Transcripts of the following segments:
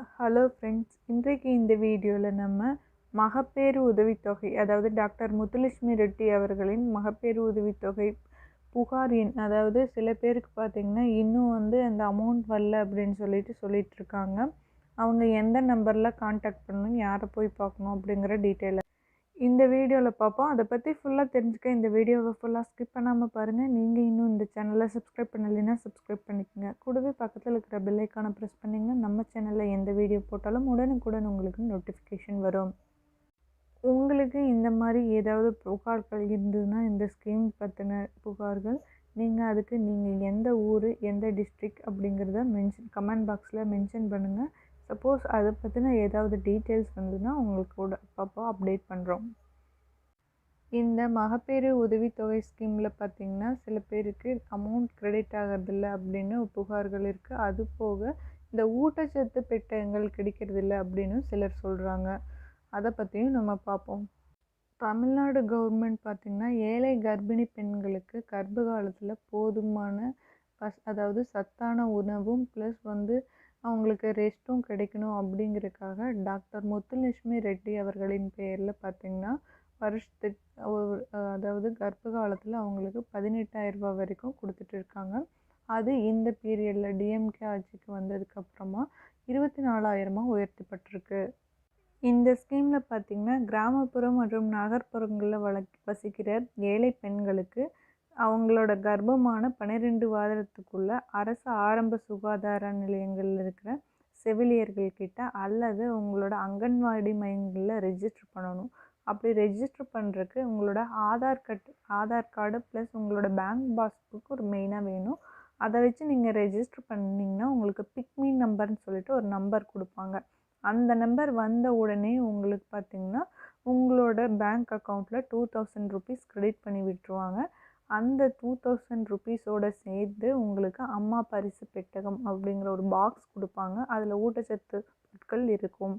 Hello friends இன்றைக்கு இந்த வீடியோவில் நம்ம மகப்பேறு உதவித்தொகை அதாவது டாக்டர் முத்துலட்சுமி ரெட்டி அவர்களின் மகப்பேறு உதவித்தொகை புகார் எண் அதாவது சில பேருக்கு பார்த்திங்கன்னா இன்னும் வந்து அந்த அமௌண்ட் வரல அப்படின்னு சொல்லிட்டு சொல்லிகிட்ருக்காங்க அவங்க எந்த நம்பரில் காண்டாக்ட் பண்ணணும் யாரை போய் பார்க்கணும் அப்படிங்கிற டீட்டெயிலை இந்த வீடியோவில் பார்ப்போம் அதை பற்றி ஃபுல்லாக தெரிஞ்சுக்க இந்த வீடியோவை ஃபுல்லாக ஸ்கிப் பண்ணாமல் பாருங்கள் நீங்கள் இன்னும் இந்த சேனலை சப்ஸ்கிரைப் பண்ணலைன்னா சப்ஸ்கிரைப் பண்ணிக்கோங்க. கூடவே பக்கத்தில் இருக்கிற பில்லைக்கான ப்ரெஸ் பண்ணிங்கன்னா நம்ம சேனலில் எந்த வீடியோ போட்டாலும் உடனுக்குடன் உங்களுக்கு நோட்டிஃபிகேஷன் வரும். உங்களுக்கு இந்த மாதிரி ஏதாவது புகார்கள் இருந்ததுன்னா இந்த ஸ்கீம் பற்றின புகார்கள் நீங்கள் அதுக்கு நீங்கள் எந்த ஊர் எந்த டிஸ்ட்ரிக்ட் அப்படிங்கிறத மென்ஷன் கமெண்ட் பாக்ஸில் மென்ஷன் பண்ணுங்கள் சப்போஸ் அதை பற்றின ஏதாவது டீட்டெயில்ஸ் வந்ததுன்னா உங்களுக்கு கூட அப்பப்போ அப்டேட் பண்ணுறோம் இந்த மகப்பேறு உதவித்தொகை ஸ்கீமில் பார்த்திங்கன்னா சில பேருக்கு அமௌண்ட் கிரெடிட் ஆகிறதில்ல அப்படின்னு புகார்கள் இருக்குது அது போக இந்த ஊட்டச்சத்து பெட்டகங்கள் கிடைக்கிறதில்ல அப்படின்னு சிலர் சொல்கிறாங்க அதை பற்றியும் நம்ம பார்ப்போம் தமிழ்நாடு கவர்மெண்ட் பார்த்திங்கன்னா ஏழை கர்ப்பிணி பெண்களுக்கு கர்ப்ப காலத்தில் போதுமான பஸ் அதாவது சத்தான உணவும் ப்ளஸ் வந்து அவங்களுக்கு ரெஸ்ட்டும் கிடைக்கணும் அப்படிங்கிறதுக்காக டாக்டர் முத்துலட்சுமி ரெட்டி அவர்களின் பெயரில் பார்த்திங்கன்னா வருஷத்துக்கு அதாவது கர்ப்ப காலத்தில் அவங்களுக்கு பதினெட்டாயிரரூபா வரைக்கும் கொடுத்துட்டு இருக்காங்க. அது இந்த பீரியடில் டிஎம்கே ஆட்சிக்கு வந்ததுக்கப்புறமா இருபத்தி நாலாயிரமாக உயர்த்தப்பட்டிருக்கு. இந்த ஸ்கீமில் பார்த்திங்கன்னா கிராமப்புறம் மற்றும் நகர்ப்புறங்களில் வள வசிக்கிற ஏழை பெண்களுக்கு அவங்களோட கர்ப்பமான பன்னிரெண்டு வாரத்துக்குள்ளே அரசு ஆரம்ப சுகாதார நிலையங்களில் இருக்கிற செவிலியர்கள்கிட்ட அல்லது உங்களோட அங்கன்வாடி மையங்களில் ரெஜிஸ்டர் பண்ணணும். அப்படி ரெஜிஸ்டர் பண்ணுறதுக்கு உங்களோட Aadhaar cut Aadhaar card plus உங்களோட பேங்க் பாஸ்புக் ஒரு மெயினாக வேணும். அதை வச்சு நீங்கள் ரெஜிஸ்டர் பண்ணிங்கன்னா உங்களுக்கு பிக்மி நம்பர்னு சொல்லிட்டு ஒரு நம்பர் கொடுப்பாங்க. அந்த நம்பர் வந்த உடனே உங்களுக்கு பார்த்திங்கன்னா உங்களோட பேங்க் அக்கௌண்ட்டில் டூ தௌசண்ட் ருபீஸ் க்ரெடிட் பண்ணி விட்டுருவாங்க. அந்த டூ தௌசண்ட் ருபீஸோடு சேர்த்து உங்களுக்கு அம்மா பரிசு பெட்டகம் அப்படிங்கிற ஒரு பாக்ஸ் கொடுப்பாங்க. அதில் ஊட்டச்சத்து பொருட்கள் இருக்கும்.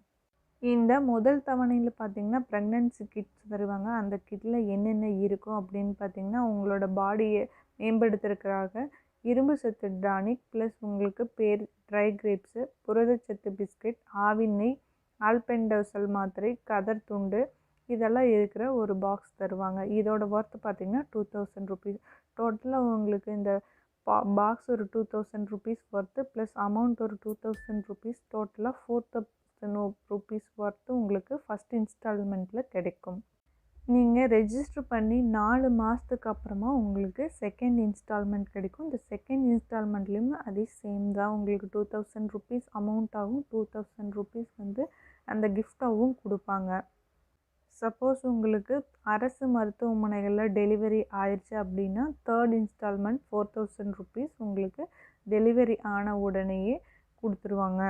இந்த முதல் தவணையில் பார்த்திங்கன்னா ப்ரெக்னென்சி கிட்ஸ் தருவாங்க. அந்த கிட்டில் என்னென்ன இருக்கும் அப்படின்னு பார்த்திங்கன்னா உங்களோட பாடியை மேம்படுத்துறதுக்காக இரும்பு சத்து டானிக் ப்ளஸ் உங்களுக்கு பேர் ட்ரை கிரேப்ஸு புரதச்சத்து பிஸ்கட் ஆவிநெய் ஆல்பெண்டோசல் மாத்திரை கதர் துண்டு இதெல்லாம் இருக்கிற ஒரு பாக்ஸ் தருவாங்க. இதோட ஒர்த்து பார்த்திங்கன்னா டூ தௌசண்ட் ருபீஸ் டோட்டலாக உங்களுக்கு இந்த பா பாக்ஸ் ஒரு two thousand rupees worth plus amount ஒரு டூ தௌசண்ட் ருபீஸ் டோட்டலாக ஃபோர் தௌசண்ட் ருபீஸ் ஒர்த்து உங்களுக்கு ஃபஸ்ட் இன்ஸ்டால்மெண்ட்டில் கிடைக்கும். நீங்கள் ரெஜிஸ்டர் பண்ணி நாலு மாதத்துக்கு அப்புறமா உங்களுக்கு செகண்ட் இன்ஸ்டால்மெண்ட் கிடைக்கும். இந்த செகண்ட் இன்ஸ்டால்மெண்ட்லேயும் அதே சேம் தான். உங்களுக்கு டூ தௌசண்ட் ருபீஸ் அமௌண்ட்டாகவும் டூ தௌசண்ட் ருபீஸ் வந்து அந்த கிஃப்டாகவும் கொடுப்பாங்க. சப்போஸ் உங்களுக்கு அரசு மருத்துவமனைகளில் டெலிவரி ஆயிடுச்சு அப்படின்னா third instalment four thousand rupees உங்களுக்கு டெலிவரி ஆன உடனேயே கொடுத்துருவாங்க.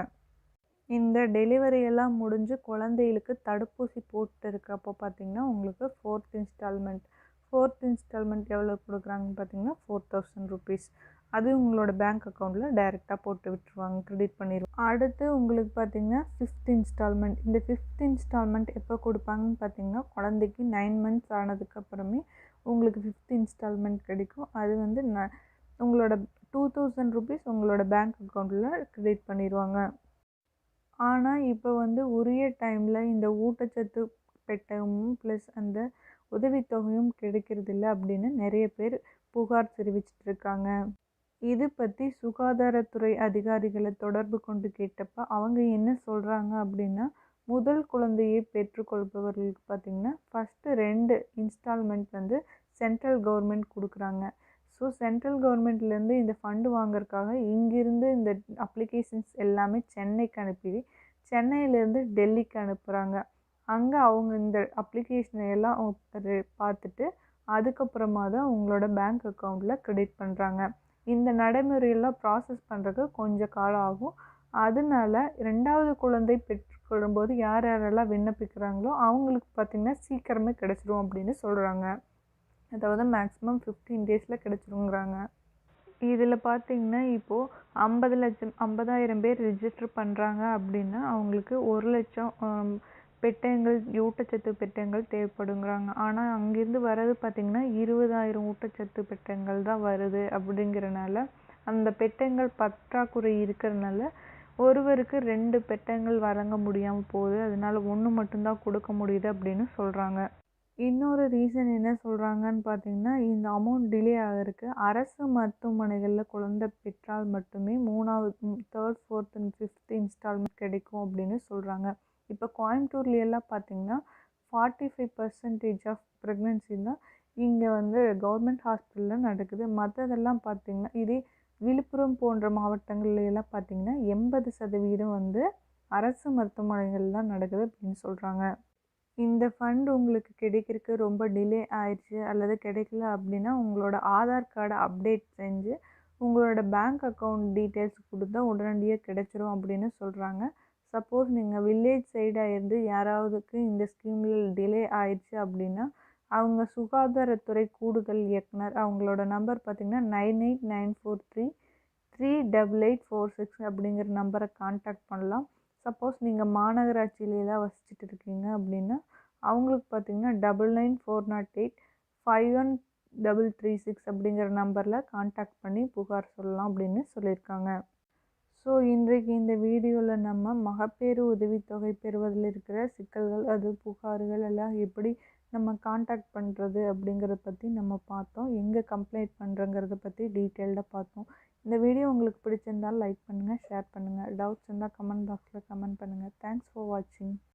இந்த டெலிவரியெல்லாம் முடிஞ்சு குழந்தைகளுக்கு தடுப்பூசி போட்டு இருக்கப்போ பார்த்திங்கன்னா உங்களுக்கு ஃபோர்த் இன்ஸ்டால்மெண்ட் ஃபோர்த் இன்ஸ்டால்மெண்ட் எவ்வளோ கொடுக்குறாங்கன்னு பார்த்தீங்கன்னா ஃபோர் தௌசண்ட் ருபீஸ் அது உங்களோட பேங்க் அக்கௌண்ட்டில் டைரெக்டாக போட்டு விட்டுருவாங்க க்ரெடிட் பண்ணிடுவோம் அடுத்து உங்களுக்கு பார்த்திங்கன்னா ஃபிஃப்த் இன்ஸ்டால்மெண்ட் இந்த ஃபிஃப்த் இன்ஸ்டால்மெண்ட் எப்போ கொடுப்பாங்கன்னு பார்த்தீங்கன்னா குழந்தைக்கு நைன் மந்த்ஸ் ஆனதுக்கப்புறமே உங்களுக்கு ஃபிஃப்த் இன்ஸ்டால்மெண்ட் கிடைக்கும். அது வந்து ந உங்களோட டூ தௌசண்ட் ருபீஸ் உங்களோட பேங்க் அக்கௌண்ட்டில் க்ரெடிட் பண்ணிடுவாங்க ஆனால் இப்போ வந்து உரிய டைமில் இந்த ஊட்டச்சத்து பெட்டகமும் ப்ளஸ் அந்த உதவித்தொகையும் கிடைக்கிறதில்ல அப்படின்னு நிறைய பேர் புகார் தெரிவிச்சிட்டு இருக்காங்க. இது பற்றி சுகாதாரத்துறை அதிகாரிகளை தொடர்பு கொண்டு கேட்டப்ப அவங்க என்ன சொல்கிறாங்க அப்படின்னா முதல் குழந்தையை பெற்றுக்கொள்பவர்களுக்கு பார்த்திங்கன்னா ஃபஸ்ட்டு ரெண்டு இன்ஸ்டால்மெண்ட் வந்து சென்ட்ரல் கவர்மெண்ட் கொடுக்குறாங்க. ஸோ சென்ட்ரல் கவர்மெண்ட்லேருந்து இந்த ஃபண்டு வாங்குறதுக்காக இங்கிருந்து இந்த அப்ளிகேஷன்ஸ் எல்லாமே சென்னைக்கு அனுப்பி சென்னையிலேருந்து டெல்லிக்கு அனுப்புகிறாங்க அங்கே அவங்க இந்த அப்ளிகேஷனை எல்லாம் பார்த்துட்டு அதுக்கப்புறமா தான் உங்களோட பேங்க் அக்கௌண்ட்டில் க்ரெடிட் பண்ணுறாங்க இந்த நடைமுறையெல்லாம் ப்ராசஸ் பண்ணுறதுக்கு கொஞ்சம் காலம் ஆகும். அதனால ரெண்டாவது குழந்தை பெற்றுக்கொள்ளும்போது யார் யாரெல்லாம் விண்ணப்பிக்கிறாங்களோ அவங்களுக்கு பார்த்திங்கன்னா சீக்கிரமே கிடச்சிரும் அப்படின்னு சொல்கிறாங்க அதாவது மேக்ஸிமம் ஃபிஃப்டீன் டேஸில் கிடச்சிருங்கிறாங்க. இதில் பார்த்திங்கன்னா இப்போது ஐம்பது லட்சம் ஐம்பதாயிரம் பேர் ரிஜிஸ்டர் பண்ணுறாங்க அப்படின்னா அவங்களுக்கு ஒரு லட்சம் பெட்டகங்கள் ஊட்டச்சத்து பெட்டகங்கள் தேவைப்படுங்கிறாங்க. ஆனால் அங்கேருந்து வர்றது பார்த்திங்கன்னா இருபதாயிரம் ஊட்டச்சத்து பெட்டகங்கள் தான் வருது அப்படிங்கிறனால அந்த பெட்டகங்கள் பற்றாக்குறை இருக்கிறனால ஒருவருக்கு ரெண்டு பெட்டகங்கள் வழங்க முடியாமல் போகுது. அதனால ஒன்று மட்டும்தான் கொடுக்க முடியுது அப்படின்னு சொல்கிறாங்க இன்னொரு ரீசன் என்ன சொல்கிறாங்கன்னு பார்த்தீங்கன்னா இந்த அமௌண்ட் டிலே ஆகிறதுக்கு அரசு மருத்துவமனைகளில் குழந்தை பெற்றால் மட்டுமே மூணாவது third fourth and fifth instalment கிடைக்கும் அப்படின்னு சொல்கிறாங்க இப்போ கோயம்புத்தூர்லையெல்லாம் பார்த்தீங்கன்னா forty five percentage of pregnancy தான் இங்கே வந்து கவர்மெண்ட் ஹாஸ்பிட்டலில் நடக்குது. மற்றதெல்லாம் பார்த்திங்கன்னா இதே விழுப்புரம் போன்ற மாவட்டங்கள்லாம் பார்த்திங்கன்னா எண்பது சதவீதம் வந்து அரசு மருத்துவமனைகள் தான் நடக்குது அப்படின்னு சொல்கிறாங்க இந்த ஃபண்ட் உங்களுக்கு கிடைக்கிறதுக்கு ரொம்ப டிலே ஆயிடுச்சு அல்லது கிடைக்கல அப்படின்னா உங்களோட ஆதார் கார்டை அப்டேட் செஞ்சு உங்களோட பேங்க் அக்கௌண்ட் டீட்டெயில்ஸ் கொடுத்தா உடனடியாக கிடைச்சிரும் அப்படின்னு சொல்கிறாங்க சப்போஸ் நீங்கள் வில்லேஜ் சைடாக இருந்து யாராவதுக்கு இந்த ஸ்கீமில் டிலே ஆயிடுச்சு அப்படின்னா அவங்க சுகாதாரத்துறை கூடுதல் இயக்குனர் அவங்களோட நம்பர் பார்த்திங்கன்னா nine eight nine four three three double eight four six அப்படிங்கிற நம்பரை காண்டாக்ட் பண்ணலாம். சப்போஸ் நீங்கள் மாநகராட்சியிலலாம் வசிச்சுட்டு இருக்கீங்க அப்படின்னா அவங்களுக்கு பார்த்திங்கன்னா double nine four nought eight five one double three six அப்படிங்கிற நம்பரில் காண்டாக்ட் பண்ணி புகார் சொல்லலாம் அப்படின்னு சொல்லியிருக்காங்க. ஸோ இன்றைக்கு இந்த வீடியோவில் நம்ம மகப்பேறு உதவித்தொகை பெறுவதில் இருக்கிற சிக்கல்கள் அது புகார்கள் எல்லாம் எப்படி நம்ம காண்டாக்ட் பண்ணுறது அப்படிங்கிறத பற்றி நம்ம பார்த்தோம். எங்கே கம்ப்ளைண்ட் பண்ணுறங்கிறத பற்றி டீட்டெயில்டாக பார்த்தோம். இந்த வீடியோ உங்களுக்கு பிடிச்சிருந்தால் லைக் பண்ணுங்கள் ஷேர் பண்ணுங்கள் டவுட்ஸ் இருந்தால் கமெண்ட் பாக்ஸில் கமெண்ட் பண்ணுங்கள் தேங்க்ஸ் ஃபார் வாட்சிங்